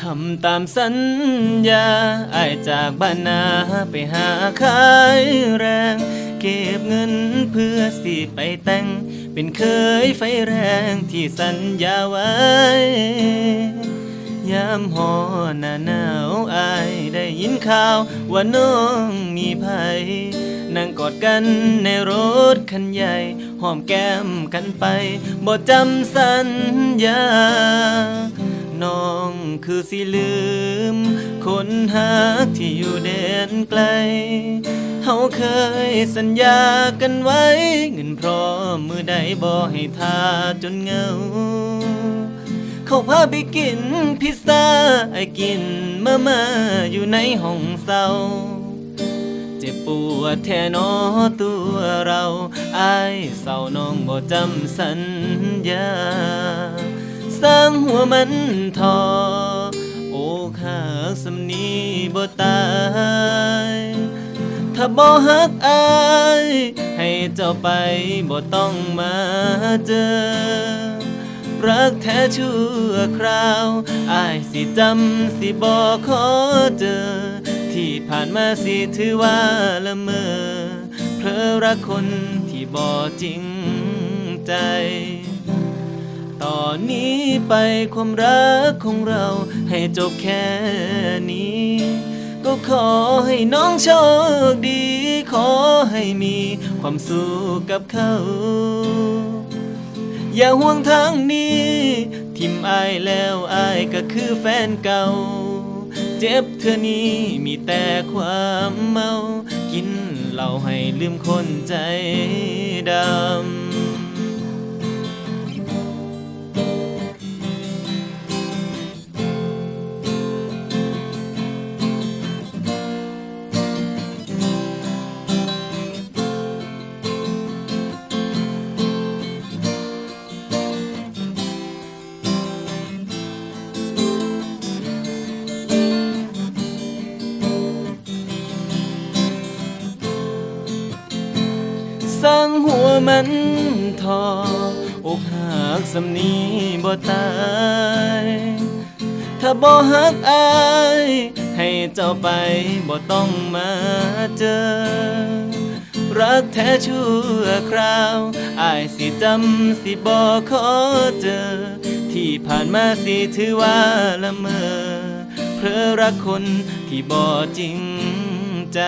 ทำตามสัญญาอายจากบ้านนาไปหาขายแรง เก็บเงินเพื่อสิไปแต่ง เป็นเคยไฟแรงที่สัญญาไว้ ยามหอหน้าหนาวอายได้ยินข่าวว่าน้องมีภัยนั่งกอดกันในรถคันใหญ่หอมแก้มกันไปบ่จำสัญญา คือสิลืม คนหักที่อยู่แดนไกล เฮาเคยสัญญากันไว้ เงินพร้อมมือใดบ่ให้ทาจนเงา เขาพาไปกินพิซซ่าไอ้กินมามาอยู่ในห้องเศร้าเจ็บปวดแท้หนอตัวเราอายเศร้าน้องบ่จำสัญญา สร้างหัวมันทอโอ้ขา สำนีบ่ตายถ้าบ่ฮักอาย ให้เจ้าไปบ่ต้องมาเจอ รักแท้ชั่วคราวอายสิจำสิบ่ขอเจอ ที่ผ่านมาสิถือว่าละเมอเพลอรักคนที่บ่จริงใจ อนนี้ไปความรักของเราให้จบแค่นี้ ก็ขอให้น้องโชคดี ขอให้มีความสุขกับเขา อย่าห่วงทางนี้ ทิมอายแล้วอายก็คือแฟนเก่า เจ็บเธอนี้มีแต่ความเมา กินเหล้าให้ลืมคนใจดำ วมันทออกหักสำนีบ่ตาย ถ้าบ่ฮักอาย ให้เจ้าไปบ่ต้องมาเจอ รักแท้ชั่วคราวอายสิจำสิบ่ขอเจอ ที่ผ่านมาสิถือว่าละเมอเพลอรักคนที่บ่จริงใจ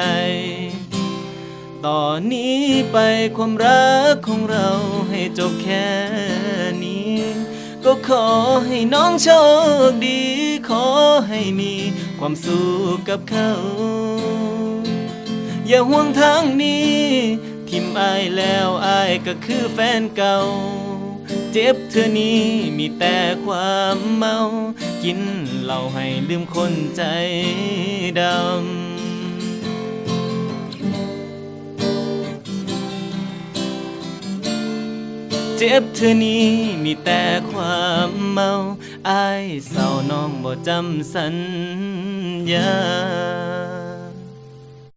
ตอนนี้ไปความรักของเราให้จบแค่นี้ ก็ขอให้น้องโชคดี ขอให้มีความสุขกับเขา อย่าห่วงทางนี้ ทิมอายแล้วอายก็คือแฟนเก่า เจ็บเธอนี้มีแต่ความเมา กินเหล้าให้ลืมคนใจดำ เจ็บเธอนี้มีแต่ความเมาอายเศร้าน้องบ่จำสัญญา